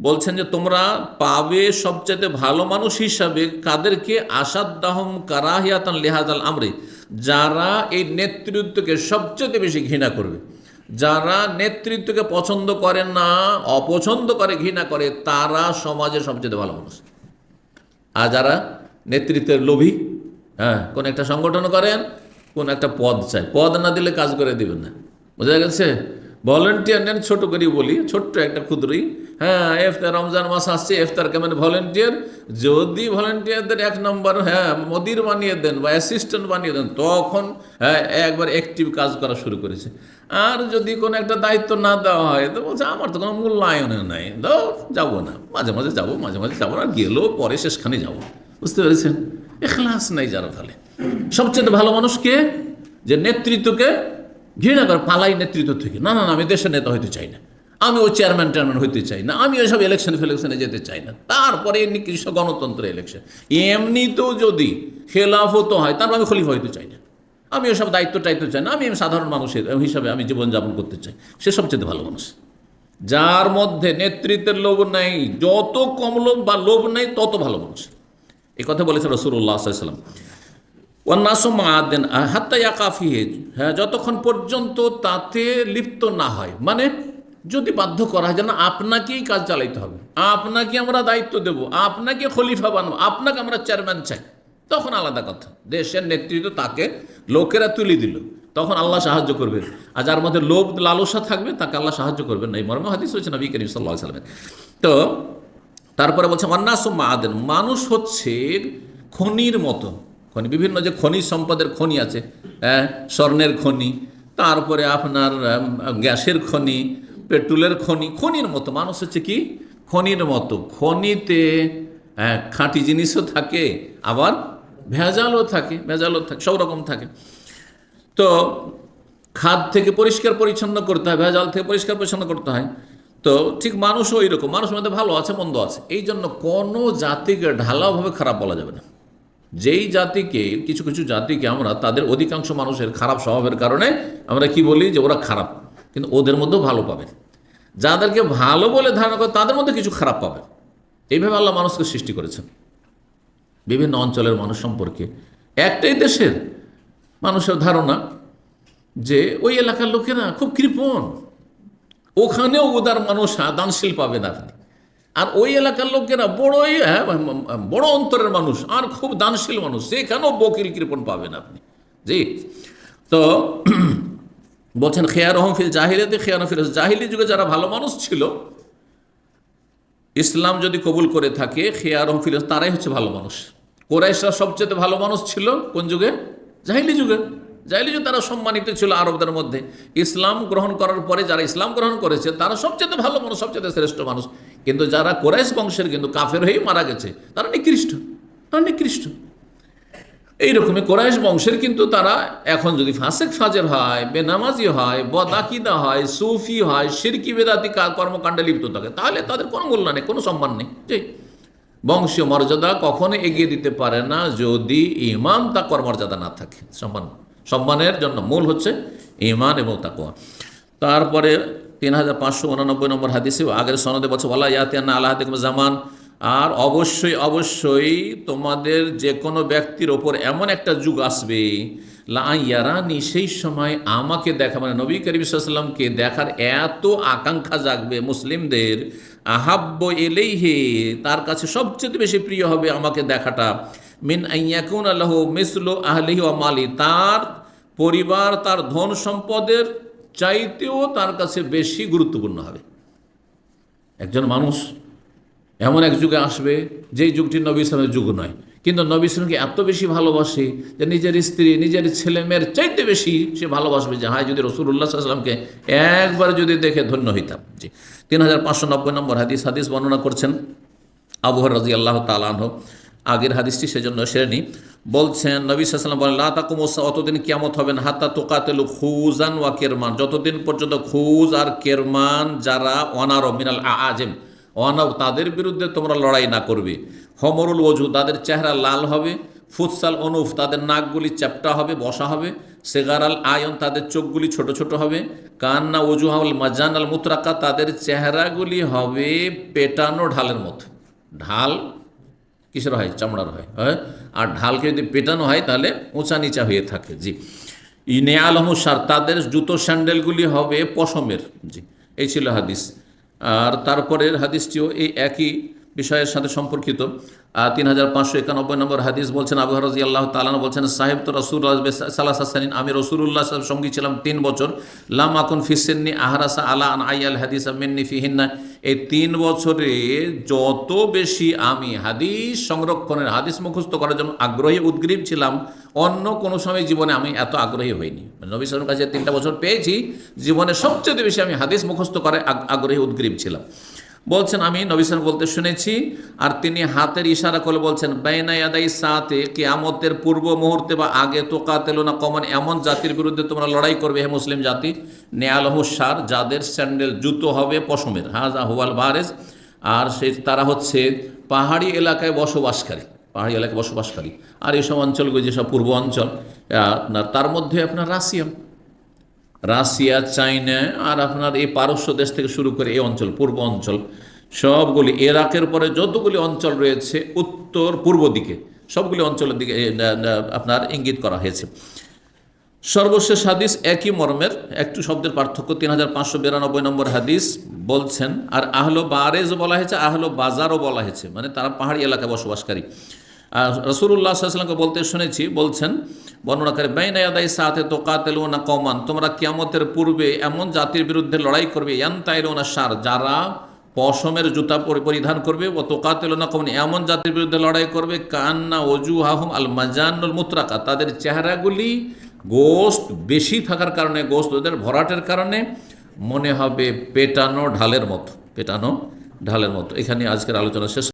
বলছেন যে, তোমরা পাবে সবচেয়ে ভালো মানুষ হিসাবে কাদেরকে আসাদ্দাহম কারাহিয়াতান লেহাজাল আমরে? যারা এই নেতৃত্বকে সবচেয়ে বেশি ঘৃণা করবে। যারা নেতৃত্বকে পছন্দ করে না, অপছন্দ করে, ঘৃণা করে, তারা সমাজের সবচেয়ে ভালো মানুষ। আর যারা নেতৃত্বের লোভী হ্যাঁ কোন একটা সংগঠন করেন, কোন একটা পদ চাই পদ না দিলে কাজ করে দিবেন না। বোঝা গেছে? ভলেন্টিয়ার নেন, ছোট করে বলি, ছোট্ট একটা ক্ষুদ্রই হ্যাঁ এফতার রমজান মাস আসছে এফতার কেমন ভলেন্টিয়ার যদি ভলেন্টিয়ারদের এক নম্বর হ্যাঁ মদির বানিয়ে দেন বা অ্যাসিস্ট্যান্ট বানিয়ে দেন, তখন হ্যাঁ একবার অ্যাক্টিভ কাজ করা শুরু করেছে। আর যদি কোনো একটা দায়িত্ব না দেওয়া হয়, তো বলছে, আমার তো কোনো মূল্যায়নে নাই। দাও যাব না। মাঝে মাঝে যাব, মাঝে মাঝে যাব না। গেলেও পরে শেষখানে যাব। বুঝতে পেরেছেন? এখলাস নাই যারা তাহলে সবচেয়ে ভালো মানুষকে যে নেতৃত্বকে ঘৃণা করে, পালাই নেতৃত্ব থেকে। না না, আমি দেশের নেতা হইতে চাই না। আমি ওই চেয়ারম্যান টেয়ারম্যান হইতে চাই না, আমি ওইসব ইলেকশন ফিলেকশনে যেতে চাই না। তারপরে এমনি কৃষ্ণ গণতন্ত্র ইলেকশন এমনিতেও যদি খেলাফত হয় তারপর আমি খলিফা হইতে চাই না। আমি ওসব দায়িত্ব টাইত্ব চাই না, আমি সাধারণ মানুষের হিসাবে আমি জীবনযাপন করতে চাই। সে সবচেয়ে ভালো মানুষ। যার মধ্যে নেতৃত্বের লোভ নেই, যত কম লোভ বা লোভ নেই, তত ভালো মানুষ। এই কথা বলেছে রসুল্লাহ সাল্লাম ওয়ান্নাসম আদেন হাত্তা ইয়াকাফিহে হ্যাঁ যতক্ষণ পর্যন্ত তাতে লিপ্ত না হয়। মানে যদি বাধ্য করা হয় যেন আপনাকেই কাজ চালাইতে হবে, আপনাকে আমরা দায়িত্ব দেব, আপনাকে খলিফা বানাবো, আপনাকে আমরা চেয়ারম্যান চাই, তখন আলাদা কথা। দেশের নেতৃত্ব তাকে, লোকেরা তুলে দিল, তখন আল্লাহ সাহায্য করবেন আর যার মধ্যে লোভ, লালসা থাকবে, তাকে আল্লাহ সাহায্য করবেন না। এই মর্ম হাদিস হচ্ছে নবী করিম সাল্লাহ সাল্লামের। তো, তারপরে বলছে মান্নাসম আদেন মানুষ হচ্ছে খনির মতো। খনি, বিভিন্ন যে খনিজ সম্পদের খনি আছে হ্যাঁ স্বর্ণের খনি, তারপরে আপনার গ্যাসের খনি পেট্রোলের খনি খনির মতো মানুষ হচ্ছে কি? খনির মতো। খনিতে হ্যাঁ, খাঁটি জিনিসও থাকে আবার ভেজালও থাকে ভেজালও থাকে সব রকম থাকে। তো খাদ থেকে পরিষ্কার পরিচ্ছন্ন করতে হয় ভেজাল থেকে পরিষ্কার পরিচ্ছন্ন করতে হয়। তো ঠিক মানুষও ওই রকম মানুষ মধ্যে ভালো আছে মন্দ আছে। এই জন্য কোনো জাতিকে ঢালাওভাবে খারাপ বলা যাবে না। যেই জাতিকে কিছু কিছু জাতিকে আমরা তাদের অধিকাংশ মানুষের খারাপ স্বভাবের কারণে আমরা কি বলি যে ওরা খারাপ। কিন্তু ওদের মধ্যেও ভালো পাবে যাদেরকে ভালো বলে ধারণা করে তাদের মধ্যে কিছু খারাপ পাবে এইভাবে আল্লাহ মানুষকে সৃষ্টি করেছেন। বিভিন্ন অঞ্চলের মানুষ সম্পর্কে। একটাই দেশের মানুষের ধারণা যে ওই এলাকার লোকেরা খুব কৃপণ। ওখানেও উদার মানুষ হ্যাঁ, দানশীল পাবেন আপনি। আর ওই এলাকার লোকেরা বড়ই হ্যাঁ, বড় অন্তরের মানুষ আর খুব দানশীল মানুষ। সেখানেও বকিল কৃপণ পাবেন আপনি। জি। তো বলছেন খেয়ার ফিল জাহিলিয়াতে খেয়ার ফিল জাহিলি যুগে যারা ভালো মানুষ ছিল, ইসলাম যদি কবুল করে থাকে খেয়ার ফিল, তারাই হচ্ছে ভালো মানুষ। কোরাইশরা সবচেয়ে ভালো মানুষ ছিল কোন যুগে? জাহিলি যুগে। জাহিলি যুগে তারা সম্মানিত ছিল আরবদের মধ্যে। ইসলাম গ্রহণ করার পরে যারা ইসলাম গ্রহণ করেছে, তারা সবচেয়ে ভালো মানুষ, সবচেয়ে শ্রেষ্ঠ মানুষ। কিন্তু যারা কোরাইশ বংশের, কিন্তু কাফের হয়েই মারা গেছে, তারা নিকৃষ্ট। তারা নিকৃষ্ট। এইরকমই কোরাইশ বংশের কিন্তু তারা এখন যদি ফাঁসেক ফাজের হয়, বেনামাজি হয় বদাকিদা হয়, সুফি হয়, সিরকি বেদাতি কর্মকাণ্ডে লিপ্ত থাকে, তাহলে তাদের কোনো মূল্য নেই, কোনো সম্মান নেই। যে বংশীয় মর্যাদা কখনো এগিয়ে দিতে পারে না যদি ইমান তা কর্মর্যাদা না থাকে, সম্মান সম্মানের জন্য মূল হচ্ছে ইমান এবং তাকওয়া। তারপরে তিন হাজার পাঁচশো উনানব্বই নম্বর হাদিসে আগের সনদে বছর বলা ইয়াতিয়ানা আল্লাহ জামান। আর অবশ্যই অবশ্যই তোমাদের যে কোনো ব্যক্তির ওপর এমন একটা যুগ আসবে লা ইয়ারানি সেই সময় আমাকে দেখা মানে নবী করিম দেখার এত আকাঙ্ক্ষা জাগবে মুসলিমদের আহাব্য এলেই হে তার কাছে সবচেয়ে বেশি প্রিয় হবে আমাকে দেখাটা। মিন আইয়াকুন আল্লাহ মিসলু আহলিহি ও মালি, তার পরিবার, তার ধন সম্পদের চাইতেও তার কাছে বেশি গুরুত্বপূর্ণ হবে। একজন মানুষ এমন এক যুগে আসবে, যেই যুগটি নবী ইসলামের যুগ নয়। কিন্তু নবী ইসলামকে এত বেশি ভালোবাসে যে নিজের স্ত্রী, নিজের ছেলে মেয়ের চাইতে বেশি সে ভালোবাসবে যে, হায়, যদি রসুল্লাহ সাল্লামকে একবার যদি দেখে ধন্য হইতাম। জি। তিন হাজার পাঁচশো নব্বই নম্বর হাদিস হাদিস বর্ণনা করছেন আবহর রাজি আল্লাহ তালাহ আগের হাদিসটি সেজন্য সেরে নি বলছেন, নবী সাল্লাম বলেন, লা তাকুমুসা অতদিন কিয়ামত হবে না হাত্তা তোকাতেলু খুজান ওয়া কেরমান যতদিন পর্যন্ত খুজ আর কেরমান যারা অনারব, মিনাল আজেম অনাব তাদের বিরুদ্ধে তোমরা লড়াই না করবে। হমরুল ওজু তাদের চেহারা লাল হবে, ফুৎসাল অনুফ, তাদের নাকগুলি চ্যাপটা হবে, বসা হবে সেগার আল আয়ন, তাদের চোখগুলি ছোট ছোট হবে, কান্না ওজুহাউল মাজান আল মুতরাকা, তাদের চেহারাগুলি হবে পেটানো ঢালের মতো। ঢাল কিসের হয়? চামড়ার হয় হ্যাঁ? আর ঢালকে যদি পেটানো হয়, তাহলে উঁচা নিচা হয়ে থাকে, জি। ইনে আলহসার তাদের জুতো স্যান্ডেলগুলি হবে পশমের, জি। এই ছিল হাদিস। আর তারপরের হাদিসটিও এই একই বিষয়ের সাথে সম্পর্কিত। তিন হাজার পাঁচশো একানব্বই নম্বর হাদিস বলছেন, আবু রাজি আল্লাহ তালান বলছেন, সাহেব তো রসুল সাল্লাহ সাসানিন আমি রসুল্লাহ সাহেব সঙ্গী ছিলাম তিন বছর। লাম আকুন ফিসেননি আহারাসা আলা আন আই আল হাদিস মেন্নি ফিহিন্না। এই তিন বছরে যত বেশি আমি হাদিস সংরক্ষণের হাদিস মুখস্থ করার জন্য আগ্রহী, উদ্গ্রীব ছিলাম, অন্য কোনো সময় জীবনে আমি এত আগ্রহী হইনি। মানে নবী সালামের কাছে তিনটা বছর পেয়েছি, জীবনে সবচেয়ে বেশি আমি হাদিস মুখস্থ করে আগ- আগ্রহী, উদ্গ্রীব ছিলাম। বলছেন, আমি নবিসান বলতে শুনেছি আর তিনি হাতের ইশারা করে বলছেন, বাইনা ইয়াদাই সাথে কেয়ামতের পূর্ব মুহূর্তে বা আগে তো কাতেলো না কমন, এমন জাতির বিরুদ্ধে তোমরা লড়াই করবে হে মুসলিম জাতি। নেয়ালহুসার যাদের স্যান্ডেল জুতো হবে পশমের, হাজা হুয়াল বারেজ, আর সে, তারা হচ্ছে পাহাড়ি এলাকায় বসবাসকারী, পাহাড়ি এলাকায় বসবাসকারী। আর এইসব অঞ্চলগুলো যেসব পূর্ব অঞ্চল তার মধ্যে আপনার রাশিয়া রাশিয়া, চাইনা আর আপনার এই পারস্য দেশ থেকে শুরু করে এই অঞ্চল, পূর্ব অঞ্চল, সবগুলি এরাকের পরে যতগুলি অঞ্চল রয়েছে, উত্তর, পূর্ব দিকে, সবগুলি অঞ্চলের দিকে আপনার ইঙ্গিত করা হয়েছে। সর্বশেষ হাদিস একই মর্মের, একটু শব্দের পার্থক্য, তিন হাজার পাঁচশো বিরানব্বই নম্বর হাদিস বলছেন, আর আহলো বারেজ বলা হয়েছে, আহলো বাজারও বলা হয়েছে মানে তারা পাহাড়ি এলাকায় বসবাসকারী। রসুল্লাহ সাল্লামকে বলতে শুনেছি, বলছেন, বর্ণনাকারী, বাইনা ইয়াদাই সাথে তো কাতেল না কমান তোমরা কিয়ামতের পূর্বে এমন জাতির বিরুদ্ধে লড়াই করবে ইয়ান তাইল না সার যারা পশমের জুতা পরি- পরিধান করবে, ও তোকাতেল না কমন এমন জাতির বিরুদ্ধে লড়াই করবে, কান্না অজু হাহম আল মাজানুল মুত্রাকা, তাদের চেহারাগুলি গোস্ত বেশি থাকার কারণে, গোস্ত ওদের ভরাটের কারণে, মনে হবে পেটানো ঢালের মতো, পেটানো ঢালের মতো। এখানে আজকের আলোচনা শেষ